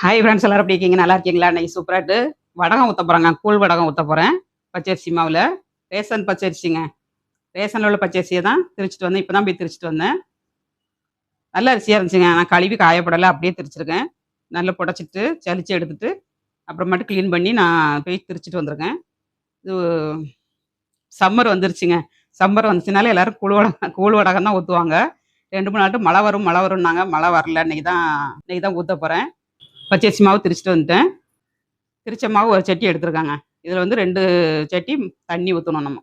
Hi friends எல்லாரும் எப்படி இருக்கீங்க? நல்லா இருக்கீங்களா? இன்னைக்கு சூப்பராட்டு வடகம் ஊற்ற போகிறேங்க கூழ் வடகம் ஊற்ற போகிறேன் பச்சரிசி மாவில். ரேஷன் பச்சரிசிங்க. ரேஷனில் உள்ள பச்சரிசியை தான் திரிச்சிட்டு வந்தேன். இப்போ தான் போய் திரிச்சிட்டு வந்தேன். நல்ல அரிசியாக இருந்துச்சுங்க. நான் கழுவி காயப்படலை அப்படியே திரிச்சிருக்கேன். நல்லா புடச்சிட்டு சளிச்சு எடுத்துட்டு அப்புறமேட்டு க்ளீன் பண்ணி நான் போய் திரிச்சிட்டு வந்திருக்கேன். இது சம்மர் வந்துருச்சுங்க. சம்மர் வந்துச்சுனால எல்லோரும் கூழ் வடகம் கூழ் வடகம் தான் ஊற்றுவாங்க ரெண்டு மூணு நாட்டு மழை வரும் மழை வரும்னாங்க. மழை வரல. இன்னைக்கு தான் இன்னைக்கு தான் ஊற்ற போகிறேன் பச்சரிசி மாவு திரிச்சிட்டு வந்துட்டேன். திரிச்ச மாவு ஒரு சட்டி எடுத்துருக்காங்க. இதில் வந்து ரெண்டு சட்டி தண்ணி ஊற்றணும் நம்ம.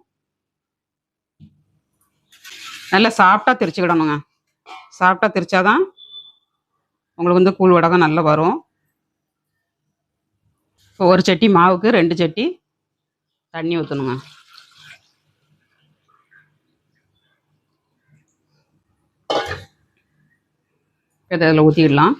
நல்லா சாப்பிட்டா திரிச்சுக்கிடணுங்க. சாப்பிட்டா திரிச்சாதான் உங்களுக்கு வந்து கூழ் வடகம் நல்லா வரும். இப்போ ஒரு சட்டி மாவுக்கு ரெண்டு சட்டி தண்ணி ஊற்றணுங்க இதை இதில் ஊற்றிடலாம்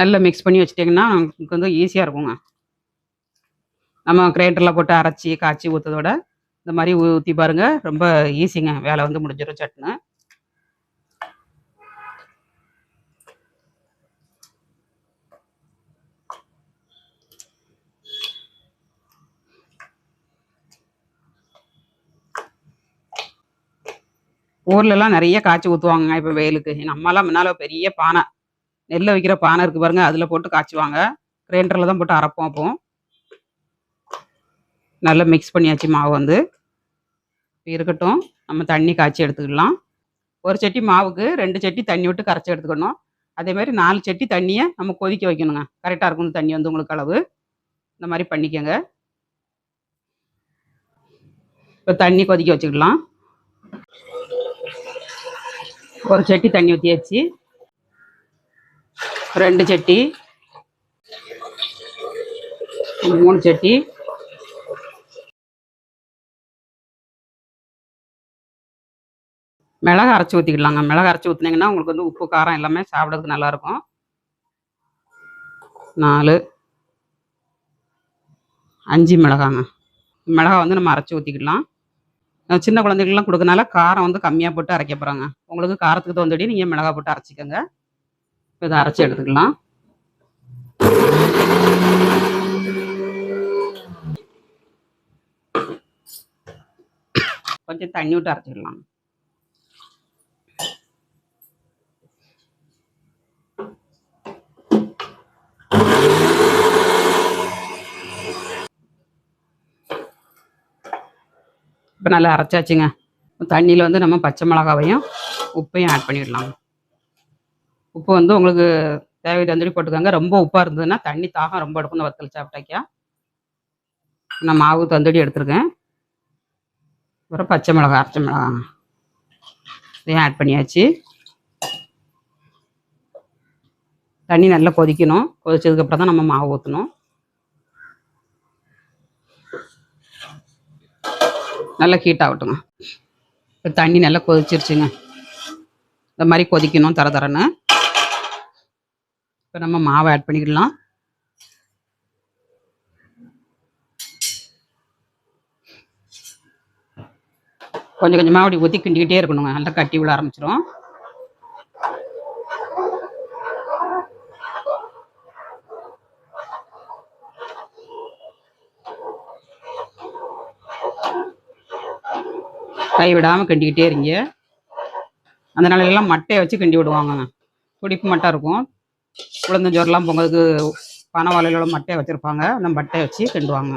நல்லா மிக்ஸ் பண்ணி வச்சிட்டிங்கன்னா நமக்கு வந்து ஈஸியாக இருக்குங்க. நம்ம கிரைண்டரில் போட்டு அரைச்சி காய்ச்சி ஊற்றதோட இந்த மாதிரி ஊற்றி பாருங்கள் ரொம்ப ஈஸிங்க வேலை வந்து முடிஞ்சிடும் சட்டுன்னு. ஊர்லலாம் நிறைய காய்ச்சி ஊற்றுவாங்க இப்போ வெயிலுக்கு. எங்கள் அம்மாலாம் முன்னால் பெரிய பானை. நெல்லை வைக்கிற பானை இருக்குது பாருங்க அதில் போட்டு காய்ச்சுவாங்க. கிரைண்டரில் தான் போட்டு அரைப்போம் அப்போ. நல்லா மிக்ஸ் பண்ணியாச்சு மாவு வந்து. இருக்கட்டும் நம்ம தண்ணி காய்ச்சி எடுத்துக்கலாம். ஒரு சட்டி மாவுக்கு ரெண்டு சட்டி தண்ணி விட்டு கரைச்சி எடுத்துக்கணும். அதே மாதிரி நாலு சட்டி தண்ணியை நம்ம கொதிக்க வைக்கணுங்க. கரெக்டாக இருக்கும் தண்ணி வந்து உங்களுக்கு அளவு. இந்த மாதிரி பண்ணிக்கோங்க. இப்போ தண்ணி கொதிக்க வச்சுக்கலாம். ஒரு சட்டி தண்ணி ஊற்றியாச்சு ரெண்டு சட்டி மூணு சட்டி. மிளகா அரைச்சி ஊற்றிக்கலாங்க மிளகா அரைச்சி ஊற்றினீங்கன்னா உங்களுக்கு வந்து உப்பு காரம் எல்லாமே சாப்பிட்றதுக்கு நல்லாயிருக்கும். நாலு அஞ்சு மிளகாங்க. மிளகா வந்து நம்ம அரைச்சி ஊற்றிக்கலாம் சின்ன குழந்தைகள்லாம் கொடுக்கறனால காரம் வந்து கம்மியாக போட்டு அரைக்க போகிறாங்க உங்களுக்கு காரத்துக்கு தகுந்தபடி நீங்கள் மிளகா போட்டு அரைச்சிக்கோங்க. இதை அரைச்சி எடுத்துக்கலாம். கொஞ்சம் தண்ணி விட்டு அரைச்சிக்கலாம் இப்போ நல்லா அரைச்சாச்சுங்க. தண்ணியில் வந்து நம்ம பச்சை மிளகாவையும் உப்பையும் ஆட் பண்ணிடலாம். உப்பு வந்து உங்களுக்கு தேவை தந்தடி போட்டுக்கோங்க. ரொம்ப உப்பாக இருந்ததுன்னா தண்ணி தாகம் ரொம்ப எடுக்கும். இந்த வத்தல் சாப்பிட்டாக்கியா? நான் மாவு தந்தடி எடுத்திருக்கேன். அப்புறம் பச்சை மிளகா அரைச்ச மிளகா. இதையும் ஆட் பண்ணியாச்சு. தண்ணி நல்லா கொதிக்கணும். கொதிச்சதுக்கப்புறம் தான் நம்ம மாவு ஊற்றணும் நல்லா ஹீட் ஆகட்டுங்க. இப்போ தண்ணி நல்லா கொதிச்சிருச்சுங்க. இந்த மாதிரி கொதிக்கணும் தர தரன்னு. இப்போ நம்ம மாவை ஆட் பண்ணிக்கலாம். கொஞ்சம் கொஞ்சமாக அப்படி ஊற்றி கிண்டிக்கிட்டே இருக்கணுங்க. நல்லா கட்டி விட ஆரம்பிச்சிடும் கை விடாமல் கிண்டிக்கிட்டே இருங்க. அந்த நாளையெல்லாம் மட்டையை வச்சு கிண்டி விடுவாங்க துடிப்பு மட்டை இருக்கும். குழந்தஞ்சோரெலாம் பொங்கலுக்கு பனை வாழையிலோட மட்டையை வச்சுருப்பாங்க. அந்த மட்டையை வச்சு கிண்டுவாங்க.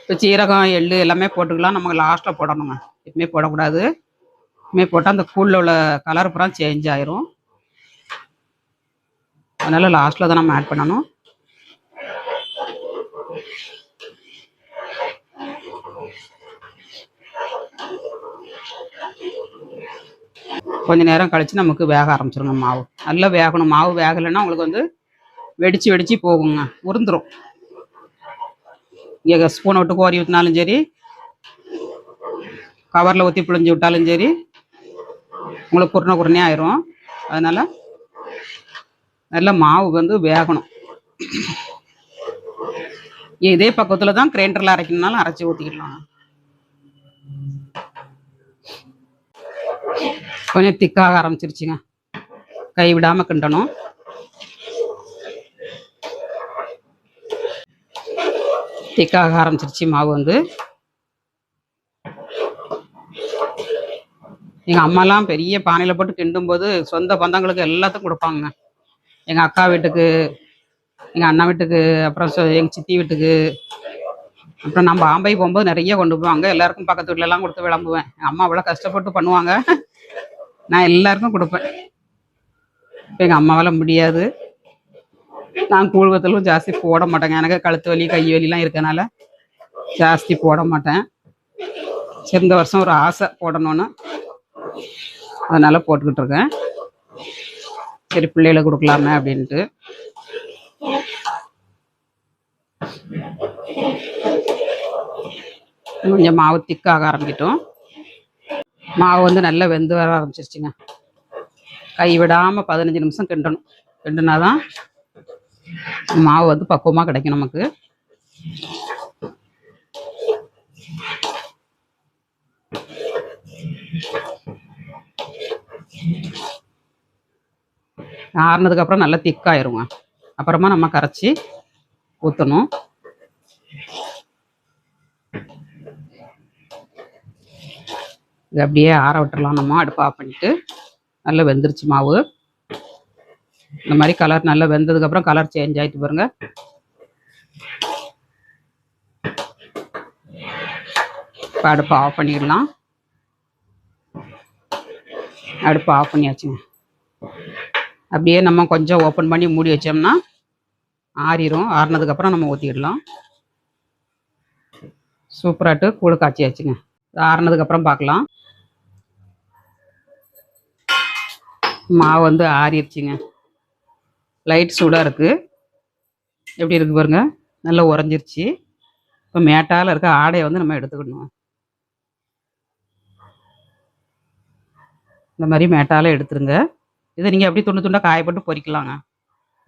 இப்போ சீரகம் எள்ளு எல்லாமே போட்டுக்கலாம். நமக்கு லாஸ்ட்டில் போடணுங்க. எப்பவுமே போடக்கூடாது. எப்பவுமே போட்டால் அந்த கூழில் உள்ள கலர் பூரா சேஞ்ச் ஆயிரும். அதனால் லாஸ்ட்டில் தான் நம்ம ஆட் பண்ணணும். கொஞ்சம் நேரம் கழிச்சு நமக்கு வேக ஆரம்பிச்சிருங்க மாவு. நல்லா வேகணும். மாவு வேகலைன்னா உங்களுக்கு வந்து வெடிச்சு வெடிச்சு போகுங்க. உருந்துரும். இங்கே ஸ்பூனை விட்டு கோரி ஊற்றினாலும் சரி கவரில் ஊற்றி பிழிஞ்சு விட்டாலும் சரி உங்களுக்கு குருணை குருணையாக ஆயிரும். அதனால் நல்லா மாவு வந்து வேகணும். இதே பக்கத்தில் தான் கிரைண்டரில் அரைக்கணும்னாலும் அரைச்சி ஊற்றிக்கலாம் கொஞ்சம் திக்காக ஆரம்பிச்சிருச்சுங்க. கை விடாமல் கிண்டணும். திக்காக ஆரம்பிச்சிருச்சு மாவு வந்து. எங்கள் அம்மாலாம் பெரிய பானையில் போட்டு கிண்டும் போது சொந்த பந்தங்களுக்கு எல்லாத்துக்கும் கொடுப்பாங்க எங்கள் அக்கா வீட்டுக்கு எங்கள் அண்ணா வீட்டுக்கு அப்புறம் எங்கள் சித்தி வீட்டுக்கு. அப்புறம் நான் பாம்பே போகும்போது நிறைய கொண்டு போவாங்க. எல்லாருக்கும் பக்கத்து வீட்டிலலாம் கொடுத்து விளம்புவேன். எங்கள் அம்மா அவ்வளோ கஷ்டப்பட்டு பண்ணுவாங்க. நான் எல்லாருக்கும் கொடுப்பேன். இப்போ எங்கள் அம்மாவால் முடியாது. நான் கூழ்வத்தலும் ஜாஸ்தி போட மாட்டேங்க. எனக்கு கழுத்து வலி கை வலிலாம் இருக்கனால ஜாஸ்தி போட மாட்டேன். சரி இந்த வருஷம் ஒரு ஆசை போடணும்னு. அதனால் போட்டுக்கிட்டு இருக்கேன். சரி பிள்ளைகளை கொடுக்கலாமே அப்படின்ட்டு. கொஞ்சம் மாவு திக்காக ஆரம்பிக்கிட்டோம் மாவு வந்து நல்லா வெந்து வர ஆரம்பிச்சிருச்சுங்க. கை விடாமல் பதினஞ்சு நிமிஷம் கிண்டணும். கிண்டுனாதான் மாவு வந்து பக்குவமாக கிடைக்கும் நமக்கு. ஆறுனதுக்கு அப்புறம் நல்லா திக்காயிருங்க அப்புறமா நம்ம கரைச்சி ஊற்றணும் இது அப்படியே ஆற விட்டுறலாம். நம்ம அடுப்பு ஆஃப் பண்ணிட்டு நல்லா வெந்துருச்சு மாவு. இந்த மாதிரி கலர் நல்லா வெந்ததுக்கு அப்புறம் கலர் சேஞ்ச் ஆயிட்டு பாருங்க. இப்போ அடுப்பை ஆஃப் பண்ணிடலாம். அடுப்பை ஆஃப் பண்ணியாச்சுங்க. அப்படியே நம்ம கொஞ்சம் ஓப்பன் பண்ணி மூடி வச்சோம்னா ஆறிடும் ஆறினதுக்கப்புறம் நம்ம ஊற்றிடலாம் சூப்பராட்டு கூழ் காய்ச்சியாச்சுங்க ஆறுனதுக்கப்புறம் பார்க்கலாம். மாவு வந்து ஆறிடுச்சுங்க. லைட் சூடாக இருக்குது எப்படி இருக்குது பாருங்கள் நல்லா உறைஞ்சிருச்சு. இப்போ மேட்டால் இருக்க ஆடையை வந்து நம்ம எடுத்துக்கணும் இந்த மாதிரி மேட்டால் எடுத்துருங்க. இதை நீங்கள் அப்படியே துண்டு துண்டாக காயப்பட்டு பொரிக்கலாங்க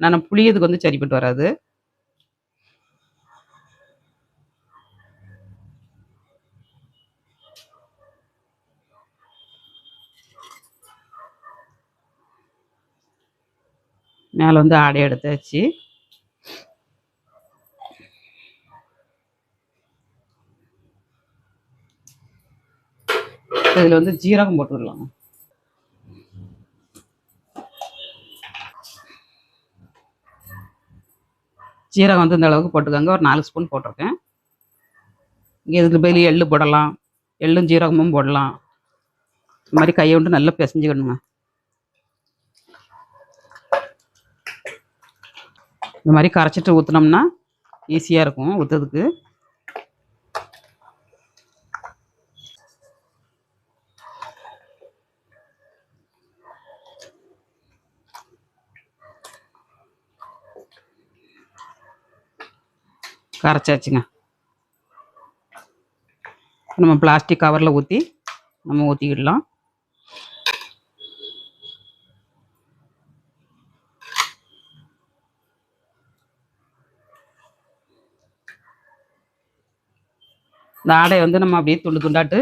நான் புளியதுக்கு வந்து சரிப்பட்டு வராது. மேலே வந்து ஆடை எடுத்தாச்சு இதில் வந்து ஜீரகம் போட்டுடலாம் ஜீரகம் வந்து இந்த அளவுக்கு போட்டுக்கோங்க. ஒரு நாலு ஸ்பூன் போட்டிருக்கேன். இங்கே இதுக்கு பதில் எள்ளு போடலாம். எள்ளும் ஜீரகமும் போடலாம். இந்த மாதிரி கையை விட்டு நல்லா பிசைஞ்சுக்கணுங்க. இந்த மாதிரி கரைச்சிட்டு ஊற்றினோம்னா ஈஸியாக இருக்கும் ஊற்றுறதுக்கு கரைச்சாச்சுங்க. நம்ம பிளாஸ்டிக் கவரில் ஊற்றி நம்ம ஊற்றிக்கிடலாம் இந்த ஆடையை வந்து நம்ம அப்படியே துண்டு துண்டாட்டு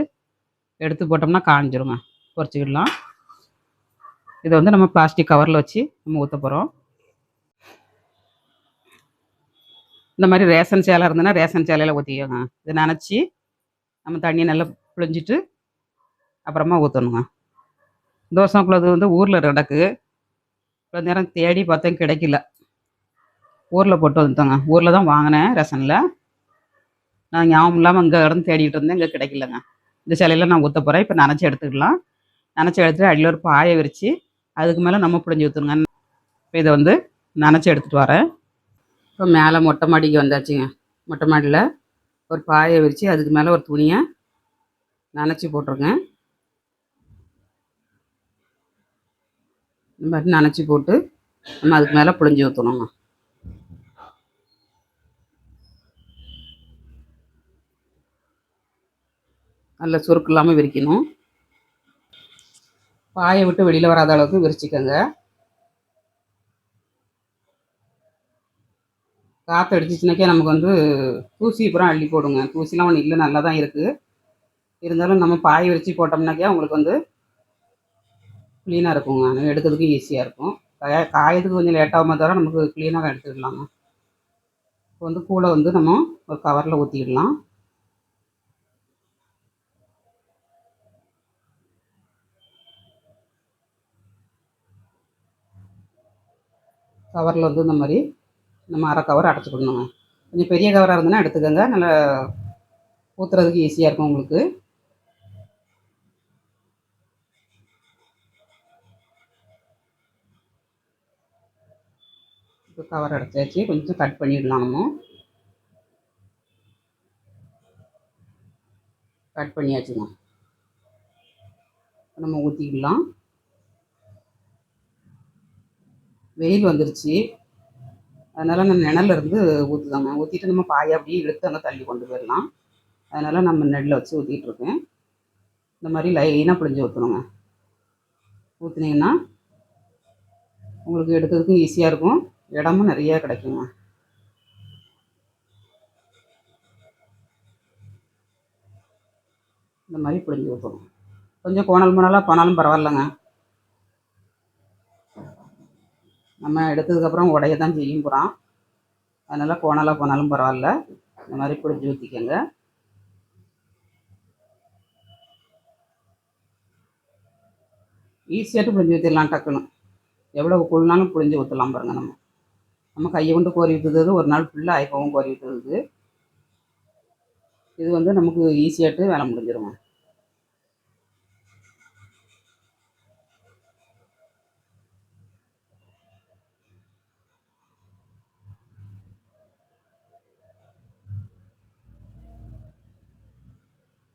எடுத்து போட்டோம்னா காஞ்சிருங்க பொரிச்சிக்கிடலாம் இதை வந்து நம்ம பிளாஸ்டிக் கவரில் வச்சு நம்ம ஊற்ற போகிறோம் இந்த மாதிரி ரேஷன் சேலை இருந்ததுன்னா ரேஷன் சேலையில் ஊற்றிக்கோங்க இதை நினச்சி நம்ம தண்ணியை நல்லா புழிஞ்சிட்டு அப்புறமா ஊற்றணுங்க தோசைக்குள்ளது வந்து ஊரில் நடக்கு. இவ்வளோ நேரம் தேடி பார்த்தேன் கிடைக்கல. ஊரில் போட்டு வந்துட்டோங்க. ஊரில் தான் வாங்கினேன் ரேஷனில். நான் ஞாபகம் இல்லாமல் இங்கே இடம் தேடிட்டு இருந்தேன். இங்கே கிடைக்கலங்க. இந்த சிலையில நான் ஊற்ற போகிறேன் இப்போ நினச்சி எடுத்துக்கலாம். நனைச்சி எடுத்துட்டு அடியில் ஒரு பாயை விரித்து அதுக்கு மேலே நம்ம புழிஞ்சு ஊற்றுங்க இப்போ இதை வந்து நனைச்சி எடுத்துகிட்டு வரேன். இப்போ மேலே மொட்டை மாடிக்கு வந்தாச்சுங்க. மொட்டை மாடியில் ஒரு பாயை விரித்து அதுக்கு மேலே ஒரு துணியை நினச்சி போட்டிருங்க. இந்த மாதிரி நனைச்சி போட்டு நம்ம அதுக்கு மேலே புழிஞ்சு ஊற்றணுங்க நல்ல சுருக்கு இல்லாமல் விரிக்கணும். பாயை விட்டு வெளியில் வராத அளவுக்கு விரிச்சிக்கோங்க. காற்று அடிச்சிச்சுனாக்கே நமக்கு வந்து தூசி பூரா அள்ளி போடுங்க. தூசிலாம் ஒன்று இல்லை நல்லா தான் இருக்குது இருந்தாலும் நம்ம பாய் விரித்து போட்டோம்னாக்கே உங்களுக்கு வந்து க்ளீனாக இருக்குங்க. நம்ம எடுக்கிறதுக்கு ஈஸியாக இருக்கும். காய காயத்துக்கு கொஞ்சம் லேட்டாகும் தவிர நமக்கு க்ளீனாக எடுத்துக்கலாங்க. இப்போ வந்து கூடை வந்து நம்ம ஒரு கவரில் ஊற்றிடலாம் கவரில் வந்து இந்த மாதிரி நம்ம அரை கவர் அடைச்சிக்கணுங்க கொஞ்சம் பெரிய கவராக இருந்ததுன்னா எடுத்துக்கோங்க. நல்லா ஊற்றுறதுக்கு ஈஸியாக இருக்கும் உங்களுக்கு. இப்போ கவர் அடைச்சாச்சு. கொஞ்சம் கட் பண்ணிடலாம் நம்ம. கட் பண்ணியாச்சுங்க. நம்ம ஊற்றிக்கலாம் வெயில் வந்துருச்சு. அதனால் நான் நிழல்ல இருந்து ஊற்றுதாங்க ஊற்றிட்டு நம்ம பாயை அப்படியே இழுத்து அங்கே தள்ளி கொண்டு போயிடலாம். அதனால் நம்ம நெல்லில் வச்சு ஊற்றிட்டு இருக்கேன். இந்த மாதிரி லைனாக பிழிஞ்சு ஊற்றணுங்க ஊற்றுனீங்கன்னா உங்களுக்கு எடுக்கிறதுக்கும் ஈஸியாக இருக்கும். இடமும் நிறையா கிடைக்குங்க. இந்த மாதிரி பிடிஞ்சி ஊற்றணும் கொஞ்சம் கோணல் மணலாக போனாலும் பரவாயில்லைங்க. நம்ம எடுத்ததுக்கப்புறம் உடைய தான் செய்யும் போகிறோம் அதனால் கோணலாக போனாலும் பரவாயில்ல. இந்த மாதிரி பிடிச்சி ஊற்றிக்கோங்க ஈஸியாட்டு பிழிஞ்சு ஊற்றிடலாம் டக்குன்னு. எவ்வளோ குழுனாலும் புழிஞ்சு ஊற்றலாம் பாருங்கள் நம்ம. நம்ம கையை கொண்டு கோரி ஊற்றுறது ஒரு நாள் ஃபுல்லாக ஐப்பவும் கோரி ஊற்றுறது இது வந்து நமக்கு ஈஸியாகிட்டு வேலை முடிஞ்சிருவோம்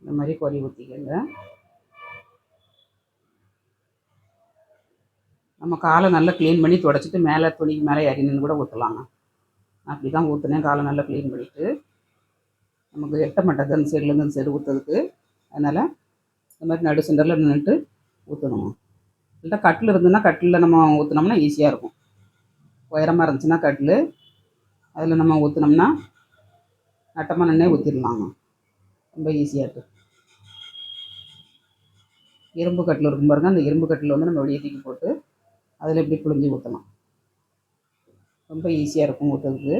இந்த மாதிரி கொறி ஊற்றிக்கங்க நம்ம காலை நல்லா க்ளீன் பண்ணி துடைச்சிட்டு மேலே துணிக்கு மேலே இறங்கினு கூட ஊற்றலாங்க அப்படி தான் ஊற்றுனேன் காலை நல்லா க்ளீன் பண்ணிவிட்டு நமக்கு எட்ட மட்டை அந்த சைட்லேருந்து அந்த சைடு ஊற்றுறதுக்கு அதனால் இந்த மாதிரி நடு சென்டரில் நின்றுட்டு ஊற்றணும் இல்லை கட்டில் இருந்ததுன்னா கட்டிலில் நம்ம ஊற்றினோம்னா ஈஸியாக இருக்கும். உயரமாக இருந்துச்சுன்னா கட்டில். அதில் நம்ம ஊற்றினோம்னா நட்டமாக நின்று ஊற்றிடலாங்க ரொம்ப ஈஸியாக இருக்குது இரும்பு கட்டில் இருக்கும் பாருங்கள் அந்த இரும்பு கட்டில் வந்து நம்ம வெளியே தூக்கி போட்டு அதில் இப்படி புழிஞ்சு ஊற்றலாம் ரொம்ப ஈஸியாக இருக்கும் ஊற்றுறதுக்கு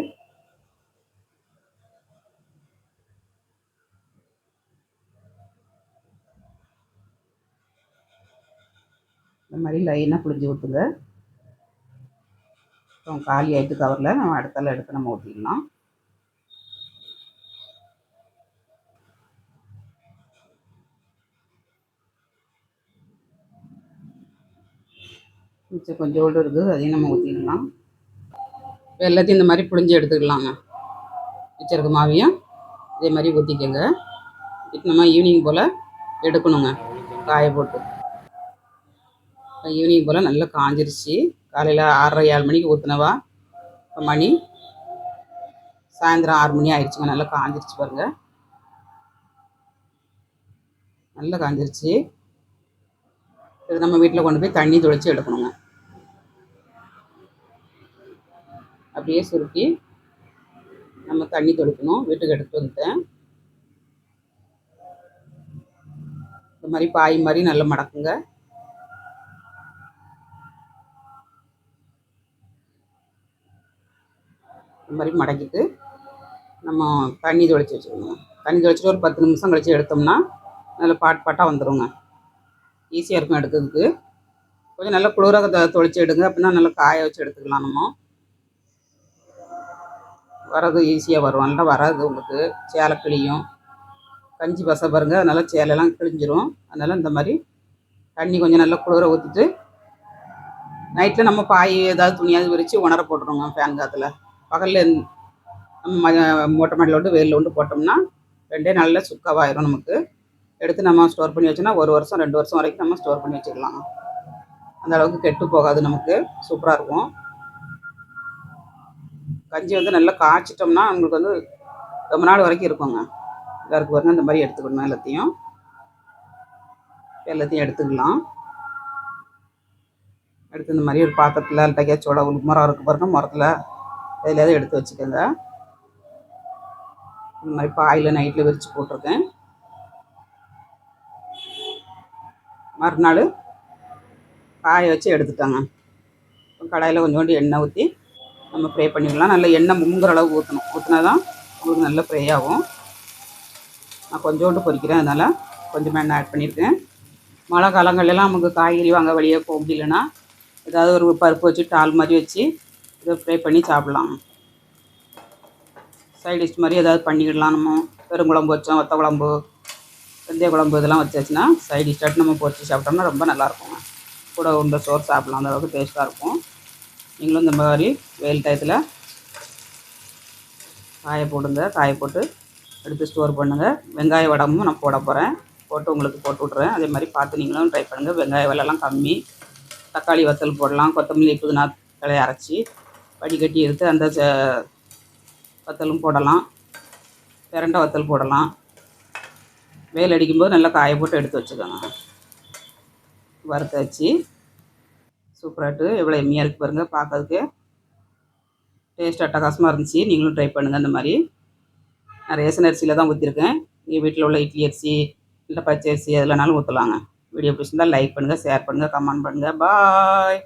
இந்த மாதிரி லைனாக புழிஞ்சு ஊற்றுங்க அப்புறம் காலி ஆகிட்டு கவரில் நம்ம அடுத்தால எடுத்து நம்ம ஊற்றிக்கலாம் மிச்சம் கொஞ்சோண்டு இருக்குது அதையும் நம்ம ஊற்றிடலாம் இப்போ எல்லாத்தையும் இந்த மாதிரி புழிஞ்சு எடுத்துக்கலாங்க மிச்சம் இருக்க மாவையும் இதே மாதிரி ஊற்றிக்கோங்க இப்போ நம்ம ஈவினிங் போல் எடுக்கணுங்க. காய போட்டு. இப்போ ஈவினிங் போல் நல்லா காஞ்சிருச்சு. காலையில் ஆறரை ஏழு மணிக்கு ஊற்றினவா இப்போ மணி சாயந்தரம் ஆறு மணி ஆயிடுச்சுங்க. நல்லா காஞ்சிருச்சு பாருங்கள் நல்லா காஞ்சிருச்சு. இது நம்ம வீட்டில் கொண்டு போய் தண்ணி தொளிச்சு எடுக்கணுங்க. அப்படியே சுருட்டி நம்ம தண்ணி தொளிக்கணும் வீட்டுக்கு எடுத்துட்டு வந்துட்டேன். இந்த மாதிரி பாய் மாதிரி நல்லா மடக்குங்க. இந்த மாதிரி மடக்கிட்டு நம்ம தண்ணி தொளிச்சு வச்சுக்கணும் தண்ணி தொளிச்சிட்டு ஒரு பத்து நிமிஷம் கழிச்சு எடுத்தோம்னா நல்லா பாட் பாட்டாக வந்துடுங்க ஈஸியாக இருக்கும் எடுக்கிறதுக்கு. கொஞ்சம் நல்லா குளிராக தொளிச்சு எடுங்க. அப்படின்னா நல்லா காய வச்சு எடுத்துக்கலாம் நம்ம. வரது ஈஸியாக வரும். நல்லா வராது உங்களுக்கு. சேலை கிழியும். கஞ்சி பசை பாருங்கள் அதனால் சேலைலாம் கிழிஞ்சிரும். அதனால் இந்த மாதிரி தண்ணி கொஞ்சம் நல்லா குளிர ஊற்றிட்டு நைட்டில் நம்ம பாய் ஏதாவது துணியாவது விரித்து உணர போட்டுருவோங்க ஃபேன் காற்றுல பகலில் நம்ம ம மொட்டை மாடியில் விட்டு வெயிலில் விட்டு போட்டோம்னா ரெண்டே நாளில் சுக்காவாயிரும் நமக்கு. எடுத்து நம்ம ஸ்டோர் பண்ணி வச்சோன்னா ஒரு வருஷம் ரெண்டு வருஷம் வரைக்கும் நம்ம ஸ்டோர் பண்ணி வச்சுக்கலாம் அந்த அளவுக்கு கெட்டு போகாது நமக்கு. சூப்பராக இருக்கும். கஞ்சி வந்து நல்லா காய்ச்சிட்டோம்னா உங்களுக்கு வந்து ரொம்ப நாள் வரைக்கும் இருக்குங்க. எல்லாருக்கு பாருங்க இந்த மாதிரி எடுத்துக்கணும் எல்லாத்தையும். எல்லாத்தையும் எடுத்துக்கலாம். எடுத்து இந்த மாதிரி ஒரு பாத்திரத்தில் அல்டகையாச்சோட மரம் இருக்கு பாருங்க மரத்தில். எதுலையாவது எடுத்து வச்சுக்கோங்க. இந்த மாதிரி பாயில் நைட்டில் விரித்து போட்டிருக்கேன். மறுநாள் காய வச்சு எடுத்துட்டாங்க. கடாயில் கொஞ்சோண்டு எண்ணெய் ஊற்றி நம்ம ஃப்ரை பண்ணிக்கலாம். நல்ல எண்ணெய் முங்குற அளவு ஊற்றணும் ஊற்றினா தான் உங்களுக்கு நல்ல ஃப்ரை ஆகும். நான் கொஞ்சோண்டு பொரிக்கிறேன் அதனால் கொஞ்சமாக எண்ணெய் ஆட் பண்ணியிருக்கேன் மழை காலங்கள்லாம் நமக்கு காய்கறி வாங்க வெளியே போக முடியலன்னா ஏதாவது ஒரு பருப்பு வச்சு டால் மாதிரி வச்சு இதை ஃப்ரை பண்ணி சாப்பிட்லாம். சைட் டிஷ் மாதிரி ஏதாவது பண்ணிக்கிடலாம் நம்ம. பெருங்குழம்பு வச்சோம் வத்த குழம்பு வெந்தய குழம்பு இதெல்லாம் வச்சாச்சுன்னா சைட் டிஷ்ஷாட்டு நம்ம பொறிச்சு சாப்பிட்டோம்னா ரொம்ப நல்லாயிருக்கும் கூட உருண்டை சோறு சாப்பிட்லாம். அந்த அளவுக்கு டேஸ்ட்டாக இருக்கும். நீங்களும் இந்த மாதிரி வெயில் டயத்தில் காய போடுங்க காய போட்டு எடுத்து ஸ்டோர் பண்ணுங்கள் வெங்காய வடமும் நான் போட போகிறேன் போட்டு உங்களுக்கு போட்டு விட்றேன் அதே மாதிரி பார்த்து நீங்களும் ட்ரை பண்ணுங்கள் வெங்காய விலைலாம் கம்மி. தக்காளி வத்தல் போடலாம். கொத்தமல்லி புதினா கிளைய அரைச்சி வடிகட்டி எடுத்து அந்த ச- வத்தலும் போடலாம். பிரண்டை வத்தல் போடலாம். வெயில் அடிக்கும்போது நல்லா காய போட்டு எடுத்து வச்சுக்கோங்க. வறுத்து வச்சு சூப்பராகிட்டு எவ்வளோ எம்மியாக இருக்குது பாருங்கள் பார்க்கறதுக்கு டேஸ்ட் அட்டகாசமாக இருந்துச்சு. நீங்களும் ட்ரை பண்ணுங்கள் அந்த மாதிரி. நான் ரேஷன் அரிசியில் தான் ஊற்றிருக்கேன் எங்கள் வீட்டில் உள்ள இட்லி அரிசி இல்லை பச்சை அரிசி எதுலனாலும் ஊற்றலாங்க வீடியோ பிடிச்சிருந்தால் லைக் பண்ணுங்கள் ஷேர் பண்ணுங்கள் கமெண்ட் பண்ணுங்கள் பாய்